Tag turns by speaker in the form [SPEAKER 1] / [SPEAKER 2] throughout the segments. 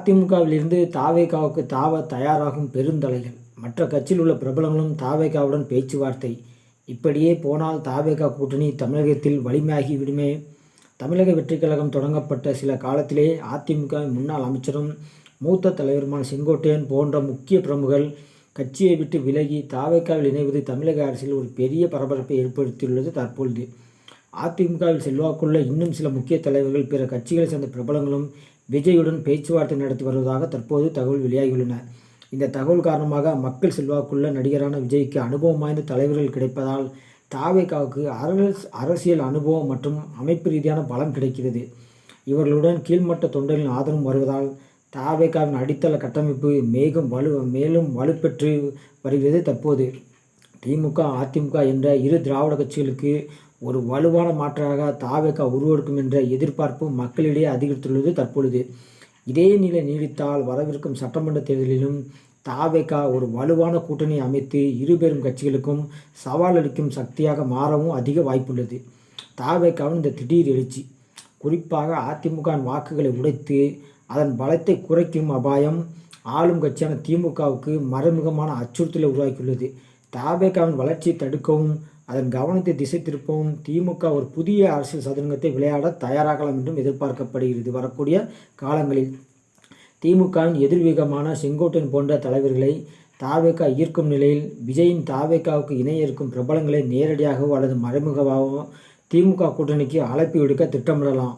[SPEAKER 1] அதிமுகவிலிருந்து தாவேகாவுக்கு தாவ தயாராகும் பெருந்தலைகள். மற்ற கட்சியில் உள்ள பிரபலங்களும் தாவேகாவுடன் பேச்சுவார்த்தை. இப்படியே போனால் தாவேகா கூட்டணி தமிழகத்தில் வலிமையாகி விடுமே. தமிழக வெற்றிக் கழகம் தொடங்கப்பட்ட சில காலத்திலே அதிமுக முன்னாள் அமைச்சரும் மூத்த தலைவருமான செங்கோட்டையன் போன்ற முக்கிய பிரமுகர்கள் கட்சியை விட்டு விலகி தாவேக்காவில் இணைவது தமிழக அரசியல் ஒரு பெரிய பரபரப்பை ஏற்படுத்தியுள்ளது தற்பொழுது. அதிமுகவில் செல்வாக்குள்ள இன்னும் சில முக்கிய தலைவர்கள் பிற கட்சிகளை சேர்ந்த பிரபலங்களும் விஜயுடன் பேச்சுவார்த்தை நடத்தி வருவதாக தற்போது தகவல் வெளியாகியுள்ளன. இந்த தகவல் காரணமாக மக்கள் செல்வாக்குள்ள நடிகரான விஜய்க்கு அனுபவம் வாய்ந்த தலைவர்கள் கிடைப்பதால் தாவேகாவுக்கு அரசியல் அனுபவம் மற்றும் அமைப்பு ரீதியான பலம் கிடைக்கிறது. இவர்களுடன் கீழ்மட்ட தொண்டர்களின் ஆதரவும் வருவதால் தாவேகாவின் அடித்தள கட்டமைப்பு மேகம் வலு மேலும் வலுப்பெற்று வருகிறது தற்போது. திமுக அதிமுக என்ற இரு திராவிட கட்சிகளுக்கு ஒரு வலுவான மாற்றாக தாவேக்கா உருவெடுக்கும் என்ற எதிர்பார்ப்பு மக்களிடையே அதிகரித்துள்ளது தற்பொழுது. இதே நிலை நீடித்தால் வரவிருக்கும் சட்டமன்ற தேர்தலிலும் தாவேகா ஒரு வலுவான கூட்டணி அமைத்து இரு பெரும் கட்சிகளுக்கும் சவால் அளிக்கும் சக்தியாக மாறவும் அதிக வாய்ப்புள்ளது. தாவேக்காவின் இந்த திடீர் எழுச்சி குறிப்பாக அதிமுகவின் வாக்குகளை உடைத்து அதன் பலத்தை குறைக்கும் அபாயம் ஆளும் கட்சியான திமுகவுக்கு மறைமுகமான அச்சுறுத்தலை உருவாக்கியுள்ளது. தாவேகாவின் வளர்ச்சியை தடுக்கவும் அதன் கவனத்தை திசை திருப்பவும் திமுக ஒரு புதிய அரசியல் சதுரங்கத்தை விளையாட தயாராகலாம் என்றும் எதிர்பார்க்கப்படுகிறது. வரக்கூடிய காலங்களில் திமுகவின் எதிர்வீகமான செங்கோட்டன் போன்ற தலைவர்களை தாவேகா ஈர்க்கும் நிலையில் விஜயின் தாவேகாவுக்கு இணைய இருக்கும் பிரபலங்களை நேரடியாகவோ அல்லது மறைமுகமாகவோ திமுக கூட்டணிக்கு அழைப்பு விடுக்க திட்டமிடலாம்.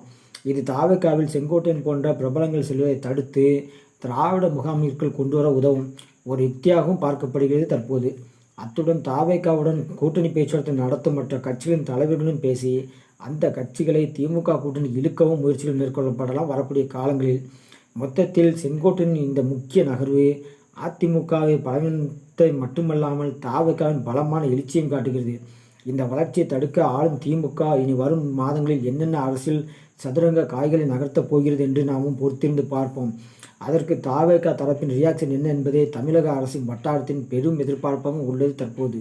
[SPEAKER 1] இது தாவேகாவில் செங்கோட்டையன் போன்ற பிரபலங்கள் செல்வதை தடுத்து திராவிட முகாமிற்குள் கொண்டு வர உதவும் ஒரு யுக்தியாகவும் பார்க்கப்படுகிறது தற்போது. அத்துடன் தாவேக்காவுடன் கூட்டணி பேச்சுவார்த்தை நடத்தும் மற்ற கட்சிகளின் தலைவர்களும் பேசி அந்த கட்சிகளை திமுக கூட்டணி இழுக்கவும் முயற்சிகள் மேற்கொள்ளப்படலாம். வரக்கூடிய காலங்களில் மொத்தத்தில் செங்கோட்டையின் இந்த முக்கிய நகர்வு அதிமுகவை பலவீனத்தை மட்டுமல்லாமல் தாவேக்காவின் பலமான எழுச்சியும் காட்டுகிறது. இந்த வளர்ச்சியை தடுக்க ஆளும் திமுக இனி வரும் மாதங்களில் என்னென்ன அரசியல் சதுரங்க காய்களை நகர்த்தப் போகிறது என்று நாமும் பொறுத்திருந்து பார்ப்போம். அதற்கு தாவேகா தரப்பின் ரியாக்ஷன் என்ன என்பதே தமிழக அரசின் வட்டாரத்தின் பெரும் எதிர்பார்ப்பாகவும் உள்ளது தற்போது.